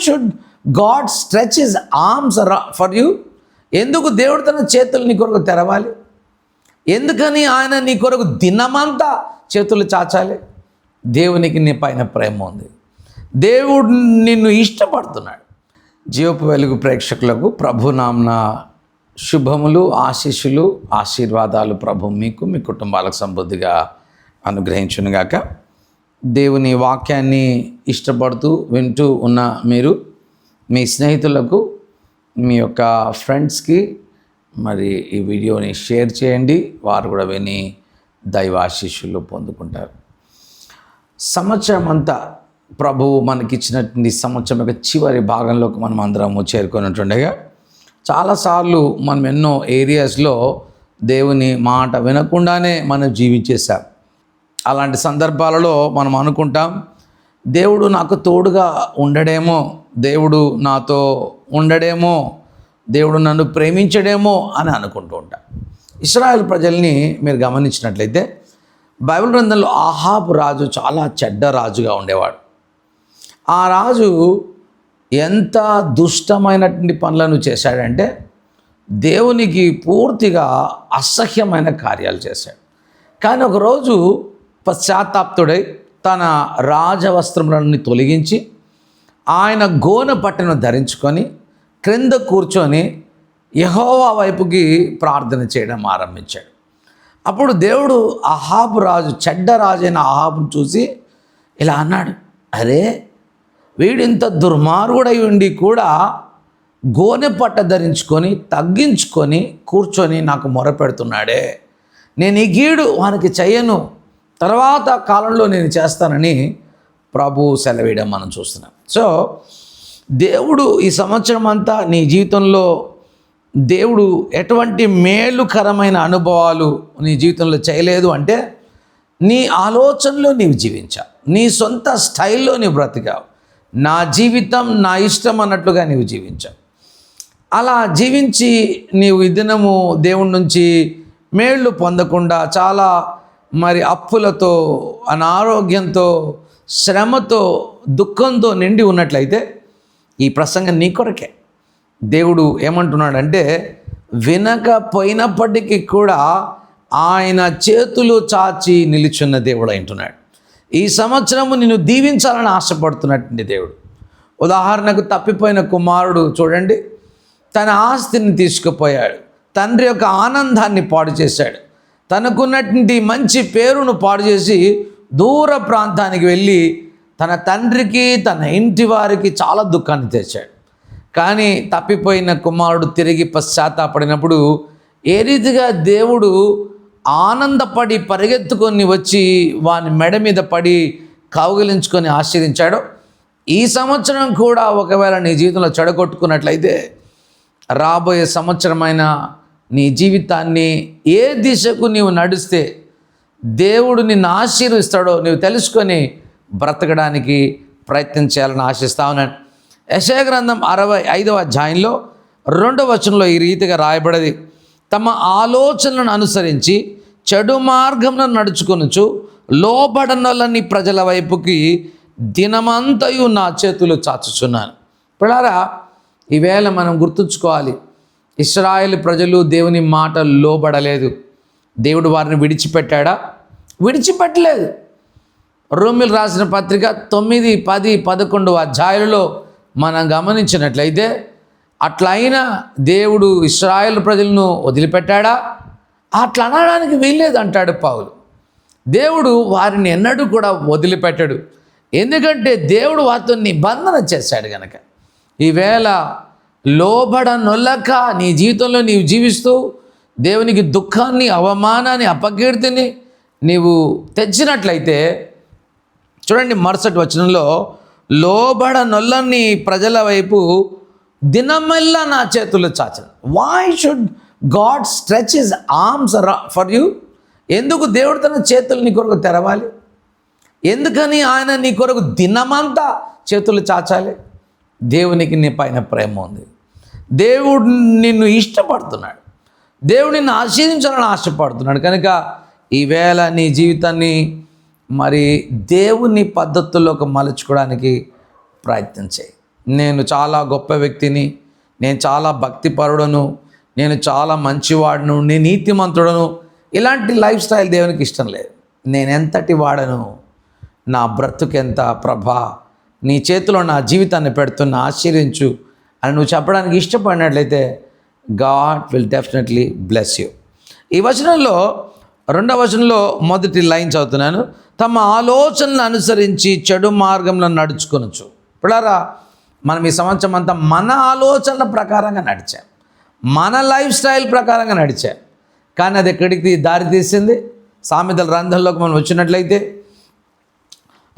Should God stretch his arms for you ఎందుకు దేవుడు తన చేతులు నీ కొరకు తెరవాలి? ఎందుకని ఆయన నీ కొరకు దినమంతా చేతులు చాచాలి? దేవునికి నీ పైన ప్రేమ ఉంది. దేవుడు నిన్ను ఇష్టపడుతున్నాడు. జీవపు వెలుగు ప్రేక్షకులకు ప్రభునామ్న శుభములు ఆశీస్సులు ఆశీర్వాదాలు ప్రభు మీకు మీ కుటుంబాలకు సమృద్ధిగా అనుగ్రహించునుగాక. దేవుని వాక్యాన్ని ఇష్టపడుతూ వింటూ ఉన్న మీరు మీ స్నేహితులకు మీ యొక్క ఫ్రెండ్స్కి మరి ఈ వీడియోని షేర్ చేయండి. వారు కూడా విని దైవాశిష్యులు పొందుకుంటారు. సంవత్సరం అంతా ప్రభువు మనకిచ్చినటువంటి సంవత్సరం యొక్క చివరి భాగంలోకి మనం అందరము చేరుకున్నట్టుండగా చాలాసార్లు మనం ఎన్నో ఏరియాస్లో దేవుని మాట వినకుండానే మనం జీవించేశాం. అలాంటి సందర్భాలలో మనం అనుకుంటాం దేవుడు నాకు తోడుగా ఉండడేమో దేవుడు నాతో ఉండడేమో దేవుడు నన్ను ప్రేమించడేమో అని అనుకుంటూ ఉంటాం. ఇస్రాయల్ ప్రజల్ని మీరు గమనించినట్లయితే బైబిల్ గ్రంథంలో ఆహాబు రాజు చాలా చెడ్డ రాజుగా ఉండేవాడు. ఆ రాజు ఎంత దుష్టమైనటువంటి పనులను చేశాడంటే దేవునికి పూర్తిగా అసహ్యమైన కార్యాలు చేశాడు. కానీ ఒకరోజు పశ్చాత్తాప్తుడై తన రాజవస్త్రములను తొలగించి ఆయన గోన పట్టను ధరించుకొని క్రింద కూర్చొని యహోవా వైపుకి ప్రార్థన చేయడం ఆరంభించాడు. అప్పుడు దేవుడు అహాబు రాజు చెడ్డ రాజైన అహాబును చూసి ఇలా అన్నాడు అరే వీడింత దుర్మార్గుడై ఉండి కూడా గోనె పట్ట ధరించుకొని తగ్గించుకొని కూర్చొని నాకు మొరపెడుతున్నాడే నేను ఈ గీడు వానికి చెయ్యను. తర్వాత కాలంలో నేను చేస్తానని ప్రభు సెలవేయడం మనం చూస్తున్నాం. సో దేవుడు ఈ సంవత్సరం అంతా నీ జీవితంలో దేవుడు ఎటువంటి మేలుకరమైన అనుభవాలు నీ జీవితంలో చేయలేదు అంటే నీ ఆలోచనలో నీవు జీవించావు. నీ సొంత స్టైల్లో నీవు బ్రతికావు. నా జీవితం నా ఇష్టం అన్నట్లుగా నీవు జీవించావు. అలా జీవించి నీవు ఈ దినము దేవుడి నుంచి మేళ్ళు పొందకుండా చాలా మరి అప్పులతో అనారోగ్యంతో శ్రమతో దుఃఖంతో నిండి ఉన్నట్లయితే ఈ ప్రసంగం నీ కొరకే. దేవుడు ఏమంటున్నాడంటే వినకపోయినప్పటికీ కూడా ఆయన చేతులు చాచి నిలుచున్న దేవుడు అంటున్నాడు. ఈ సంవత్సరము నిన్ను దీవించాలని ఆశపడుతున్నటువంటి దేవుడు. ఉదాహరణకు తప్పిపోయిన కుమారుడు చూడండి తన ఆస్తిని తీసుకుపోయాడు. తండ్రి యొక్క ఆనందాన్ని పాడు చేశాడు. తనకున్నటువంటి మంచి పేరును పాడు చేసి దూర ప్రాంతానికి వెళ్ళి తన తండ్రికి తన ఇంటి వారికి చాలా దుఃఖాన్ని తెచ్చాడు. కానీ తప్పిపోయిన కుమారుడు తిరిగి పశ్చాత్తాపడినప్పుడు ఏ రీతిగా దేవుడు ఆనందపడి పరిగెత్తుకొని వచ్చి వాని మెడ మీద పడి కౌగిలించుకొని ఆశ్రయించాడో ఈ సంవత్సరం కూడా ఒకవేళ నీ జీవితంలో చెడగొట్టుకున్నట్లయితే రాబోయే సంవత్సరమైన నీ జీవితాన్ని ఏ దిశకు నీవు నడిస్తే దేవుడు నిన్ను ఆశీర్విస్తాడో నీవు తెలుసుకొని బ్రతకడానికి ప్రయత్నం చేయాలని ఆశిస్తా ఉన్నాను. యశయ గ్రంథం అరవై ఐదవ అధ్యాయంలో రెండవ వచనంలో ఈ రీతిగా రాయబడది. తమ ఆలోచనలను అనుసరించి చెడు మార్గంలో నడుచుకొనుచు లోబడనలని ప్రజల వైపుకి దినమంతయు నా చేతులు చాచుచున్నాను. పిల్లారా ఈవేళ మనం గుర్తుంచుకోవాలి ఇస్రాయేల్ ప్రజలు దేవుని మాట లోబడలేదు. దేవుడు వారిని విడిచిపెట్టాడా? విడిచిపెట్టలేదు. రోమిల్ రాసిన పత్రిక తొమ్మిది పది పదకొండు అధ్యాయులలో మనం గమనించినట్లయితే అట్లయినా దేవుడు ఇస్రాయేల్ ప్రజలను వదిలిపెట్టాడా? అట్లా అనడానికి వీల్లేదు అంటాడు పావులు దేవుడు వారిని ఎన్నడూ కూడా వదిలిపెట్టడు. ఎందుకంటే దేవుడు వారితో నిబంధన చేశాడు గనక. ఈవేళ లోబడ నొల్లక నీ జీవితంలో నీవు జీవిస్తూ దేవునికి దుఃఖాన్ని అవమానాన్ని అపకీర్తిని నీవు తెచ్చినట్లయితే చూడండి మరుసటి వచనంలో లోబడ నొల్లని ప్రజల వైపు దినమెల్లా నా చేతులు చాచను. Why should God stretch his arms for you ఎందుకు దేవుడు తన చేతులు నీ కొరకు తెరవాలి? ఎందుకని ఆయన నీ కొరకు దినమంతా చేతులు చాచాలి? దేవునికి నీ పైన ప్రేమ ఉంది. దేవుడు నిన్ను ఇష్టపడుతున్నాడు. దేవుడు నిన్ను ఆశీర్వించాలని ఆశపడుతున్నాడు. కనుక ఈవేళ నీ జీవితాన్ని మరి దేవుని పద్ధతుల్లోకి మలుచుకోవడానికి ప్రయత్నం చేయి. నేను చాలా గొప్ప వ్యక్తిని నేను చాలా భక్తిపరుడను నేను చాలా మంచివాడును నేను నీతిమంతుడను. ఇలాంటి లైఫ్ స్టైల్ దేవునికి ఇష్టం లేదు. నేను ఎంతటి వాడను నా బ్రతుకెంత ప్రభా నీ చేతిలో నా జీవితాన్ని పెడుతున్న ఆశ్చర్యించు అని నువ్వు చెప్పడానికి ఇష్టపడినట్లయితే God will definitely bless you. ఈ వచనంలో రెండవ వచనంలో మొదటి లైన్ చదువుతున్నాను. తమ ఆలోచనలు అనుసరించి చెడు మార్గంలో నడుచుకొనొచ్చు. ఇప్పుడారా మనం ఈ సంవత్సరం అంతా మన ఆలోచనల ప్రకారంగా నడిచాం. మన లైఫ్ స్టైల్ ప్రకారంగా నడిచాం. కానీ అది ఎక్కడికి దారి తీసింది? సామెతల రంధంలోకి మనం వచ్చినట్లయితే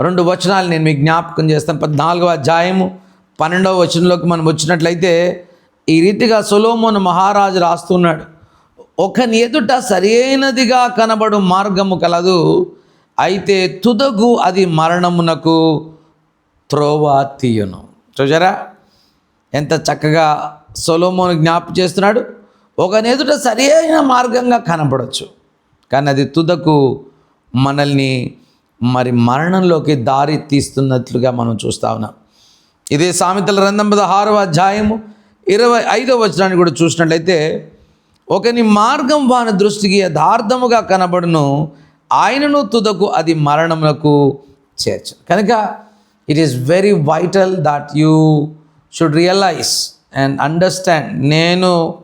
రెండు వచనాలు నేను మీకు జ్ఞాపకం చేస్తాను. పద్నాలుగవ అధ్యాయము పన్నెండవ వచనంలోకి మనం వచ్చినట్లయితే ఈ రీతిగా సొలోమోను మహారాజు రాస్తున్నాడు. ఒకని ఎదుట సరైనదిగా కనబడు మార్గము కలదు. అయితే తుదకు అది మరణమునకు త్రోవ తీయను. చూసారా ఎంత చక్కగా సొలోమోను జ్ఞాపకం చేస్తున్నాడు. ఒకని ఎదుట సరి అయిన మార్గంగా కనపడవచ్చు కానీ అది తుదకు మనల్ని మరి మరణంలోకి దారి తీస్తున్నట్లుగా మనం చూస్తా ఉన్నాం. ఇదే సామెతల గ్రంథం ఆరవ అధ్యాయము ఇరవై ఐదవ వచనాన్ని కూడా చూసినట్లయితే ఒకని మార్గం వాని దృష్టికి యథార్థముగా కనబడును ఆయనను తుదకు అది మరణమునకు చేర్చు. కనుక it is very vital that you should realise and understand నేను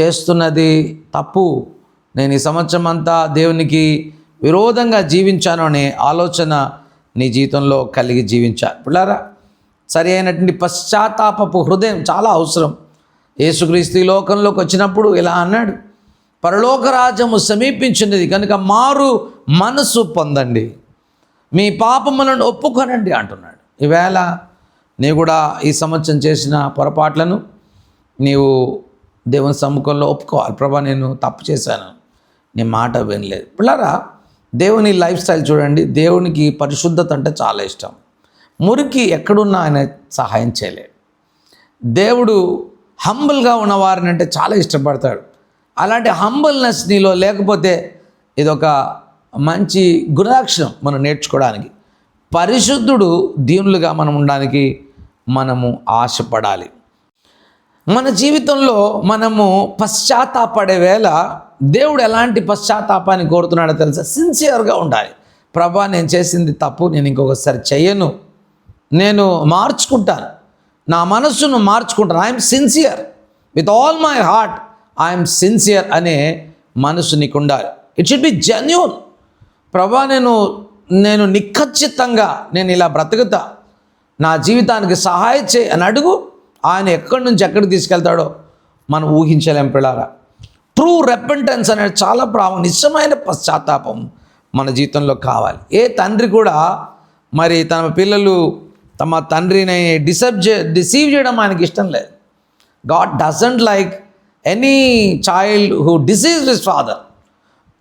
చేస్తున్నది తప్పు నేను ఈ సంవత్సరం అంతా దేవునికి విరోధంగా జీవించాను అనే ఆలోచన నీ జీవితంలో కలిగి జీవించాలి. పిల్లారా సరి అయినటువంటి పశ్చాత్తాపపు హృదయం చాలా అవసరం. యేసుక్రీస్తు ఈ లోకంలోకి వచ్చినప్పుడు ఇలా అన్నాడు పరలోకరాజ్యము సమీపించినది కనుక మారు మనసు పొందండి. మీ పాపములను ఒప్పుకొనండి అంటున్నాడు. ఈవేళ నీవు కూడా ఈ సంవత్సరం చేసిన పొరపాట్లను నీవు దేవుని సమ్ముఖంలో ఒప్పుకోవాలి. ప్రభా నేను తప్పు చేశాను. నీ మాట వినలేదు. పిల్లరా దేవుని లైఫ్ స్టైల్ చూడండి. దేవునికి పరిశుద్ధత అంటే చాలా ఇష్టం. మురికి ఎక్కడున్నా ఆయన సహాయం చేయలేడు. దేవుడు హంబుల్గా ఉన్నవారిని అంటే చాలా ఇష్టపడతాడు. అలాంటి హంబుల్నెస్ నీలో లేకపోతే ఇదొక మంచి గుణలక్షణం మనం నేర్చుకోవడానికి. పరిశుద్ధుడు దీనులుగా మనం ఉండడానికి మనము ఆశపడాలి. మన జీవితంలో మనము పశ్చాత్తాపడే వేళ దేవుడు ఎలాంటి పశ్చాత్తాపాన్ని కోరుతున్నాడో తెలుసా? సిన్సియర్గా ఉండాలి. ప్రభా నేను చేసింది తప్పు నేను ఇంకొకసారి చెయ్యను నేను మార్చుకుంటాను. నా మనస్సును మార్చుకుంటాను. I'm sincere with all my heart I'm sincere అనే మనసు నీకు ఉండాలి ఇట్ షుడ్ బి జెన్యున్ ప్రభా నేను నేను నిఖచ్చితంగా నేను ఇలా బ్రతుకుతా. నా జీవితానికి సహాయ చే అని అడుగు. ఆయన ఎక్కడి నుంచి ఎక్కడికి తీసుకెళ్తాడో మనం ఊహించలేం పిల్లారా. ట్రూ రెపెంటెన్స్ అనేది చాలా ప్రాముఖ్యం నిజమైన పశ్చాత్తాపం మన జీవితంలో కావాలి. ఏ తండ్రి కూడా మరి తన పిల్లలు తమ తండ్రిని డిసబ్ డిసీవ్ చేయడం ఆయనకి ఇష్టం లేదు. God doesn't like any child who disease his father.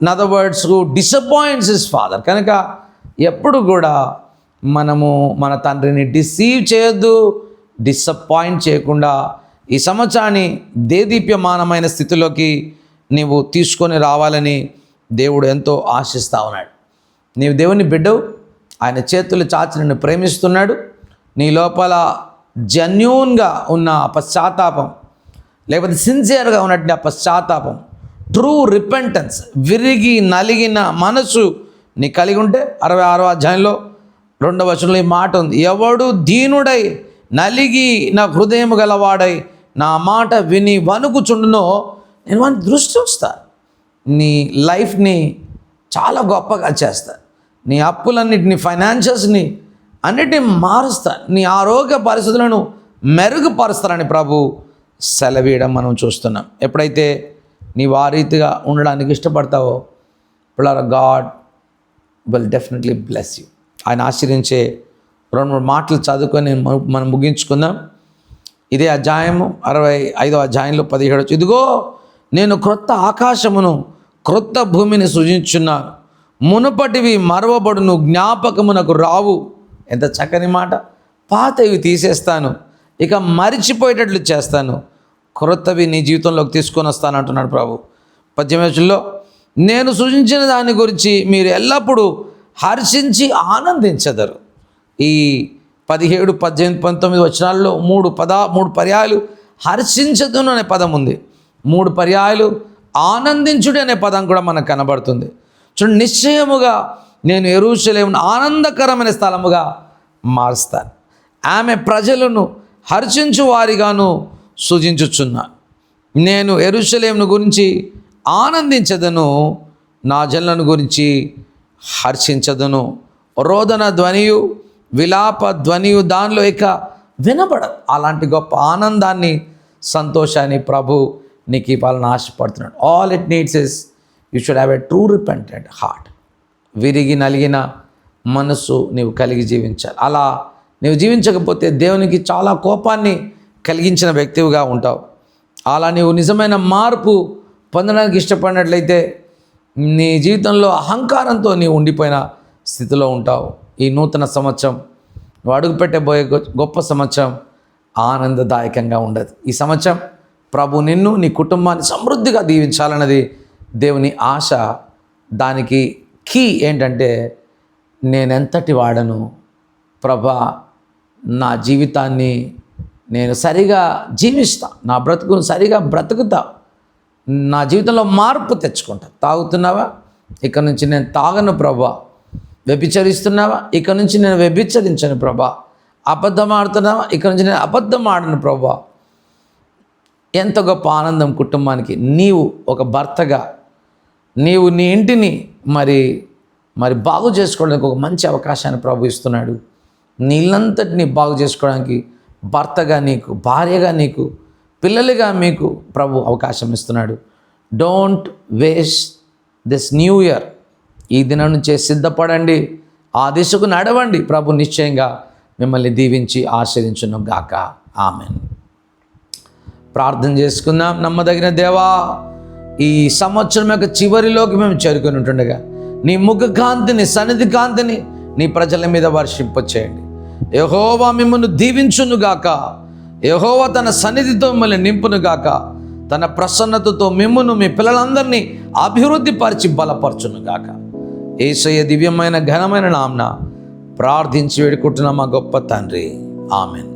In other words who disappoints his father. కనుక ఎప్పుడు కూడా మనము మన తండ్రిని డిసీవ్ చేయొద్దు డిసప్పాయింట్ చేయకుండా ఈ సంవత్సరాన్ని దేదీప్యమానమైన స్థితిలోకి నీవు తీసుకొని రావాలని దేవుడు ఎంతో ఆశిస్తా ఉన్నాడు. నీవు దేవుని బిడ్డవు ఆయన చేతులు చాచి నిన్ను ప్రేమిస్తున్నాడు. నీ లోపల జెన్యూన్గా ఉన్న పశ్చాత్తాపం లేకపోతే సిన్సియర్గా ఉన్నటువంటి ఆ పశ్చాత్తాపం ట్రూ రిపెంటెన్స్ విరిగి నలిగిన మనసు నీ కలిగి ఉంటే అరవై ఆరో అధ్యాయంలో రెండవ వచనంలో ఈ మాట ఉంది. ఎవడు దీనుడై నలిగి నా హృదయం గలవాడై నా మాట విని వణుకుచుండునో నేను వాని దృష్టి చూస్తా నీ లైఫ్ని చాలా గొప్పగా చేస్తా. నీ అప్పులన్నిటిని ఫైనాన్షియల్స్ని అన్నిటిని మారుస్తా. నీ ఆరోగ్య పరిస్థితులను మెరుగుపరుస్తారని ప్రభు సెలవీయడం మనం చూస్తున్నాం. ఎప్పుడైతే నీ వారీతిగా ఉండడానికి ఇష్టపడతావో పిల్లల God will definitely bless you. ఆయన ఆశ్రయించే రెండు మూడు మాటలు చదువుకొని మనం- మనం ముగించుకుందాం. ఇదే అధ్యాయము అరవై ఐదో అధ్యాయంలో పదిహేడు ఇదిగో నేను క్రొత్త ఆకాశమును క్రొత్త భూమిని సృజించున్నాను మునుపటివి మరవబడును జ్ఞాపకమునకు రావు. ఎంత చక్కని మాట. పాతవి తీసేస్తాను. ఇక మరిచిపోయేటట్లు చేస్తాను. క్రొత్తవి నీ జీవితంలోకి తీసుకొని వస్తాను అంటున్నాడు ప్రభు. పద్యమేషంలో నేను సూచించిన దాని గురించి మీరు ఎల్లప్పుడూ హర్షించి ఆనందించదరు. ఈ పదిహేడు పద్దెనిమిది పంతొమ్మిది వచనాల్లో మూడు పద మూడు పర్యాయాలు హర్షించదును అనే పదం ఉంది. మూడు పర్యాయాలు ఆనందించుడు అనే పదం కూడా మనకు కనబడుతుంది. చూడండి నిశ్చయముగా నేను ఎరువుచలేము ఆనందకరమైన స్థలముగా మారుస్తాను. ఆమె ప్రజలను హర్షించు వారిగాను సూచించుచున్నాను. నేను ఎరుషలేమును గురించి ఆనందించదను నా జనులను గురించి హర్షించదను రోదన ధ్వనియు విలాప ధ్వనియు దానిలో ఇక వినబడదు. అలాంటి గొప్ప ఆనందాన్ని సంతోషాన్ని ప్రభు నీకు ఇవ్వాలని ఆశపడుతున్నాడు. All it needs is you should have a true repentant heart విరిగి నలిగిన మనసు నీవు కలిగి జీవించాలి. అలా నీవు జీవించకపోతే దేవునికి చాలా కోపాన్ని కలిగించిన వ్యక్తివిగా ఉంటావు. అలా నీవు నిజమైన మార్పు పొందడానికి ఇష్టపడినట్లయితే నీ జీవితంలో అహంకారంతో నీవు ఉండిపోయిన స్థితిలో ఉంటావు. ఈ నూతన సంవత్సరం నువ్వు అడుగుపెట్టబోయే గొ- గొప్ప సంవత్సరం ఆనందదాయకంగా ఉండదు. ఈ సంవత్సరం ప్రభు నిన్ను నీ కుటుంబాన్ని సమృద్ధిగా దీవించాలన్నది దేవుని ఆశ. దానికి కీ ఏంటంటే నేనెంతటి వాడను? ప్రభా నా జీవితాన్ని నేను సరిగా జీవిస్తా. నా బ్రతుకును సరిగా బ్రతుకుతా. నా జీవితంలో మార్పు తెచ్చుకుంటా. తాగుతున్నావా? ఇక నుంచి నేను తాగను ప్రభా. వ్యభిచరిస్తున్నావా? ఇక నుంచి నేను వ్యభిచరించను ప్రభా. అబద్ధం ఆడుతున్నావా ఇక నుంచి నేను అబద్ధం ఆడను ప్రభా. ఎంత గొప్ప ఆనందం కుటుంబానికి. నీవు ఒక భర్తగా. నీవు నీ ఇంటిని మరి మరి బాగు చేసుకోవడానికి ఒక మంచి అవకాశాన్ని ప్రభు ఇస్తున్నాడు. నీళ్ళంతటిని బాగు చేసుకోవడానికి భర్తగా నీకు భార్యగా నీకు పిల్లలుగా మీకు ప్రభు అవకాశం ఇస్తున్నాడు. Don't waste this new year ఈ దినం నుంచే సిద్ధపడండి. ఆ దిశకు నడవండి. ప్రభు నిశ్చయంగా మిమ్మల్ని దీవించి ఆశ్రయించును గాక. ఆమెన్. ప్రార్థన చేసుకుందాం. నమ్మదగిన దేవా ఈ సంవత్సరం యొక్క చివరిలోకి మేము చేరుకొని ఉంటుండగా నీ ముఖ కాంతిని సన్నిధి కాంతిని నీ ప్రజల మీద వర్షింపచేయండి యహోవా మిమ్మల్ని దీవించునుగాక యహోవా తన సన్నిధితో మిమ్మల్ని నింపునుగాక తన ప్రసన్నతతో మిమ్మును మీ పిల్లలందరినీ అభివృద్ధి పరిచి బలపరచునుగాక ఏసయ్య దివ్యమైన ఘనమైన నామ్న ప్రార్థించి వేడుకుంటున్న మా గొప్ప తండ్రి. ఆమెన్.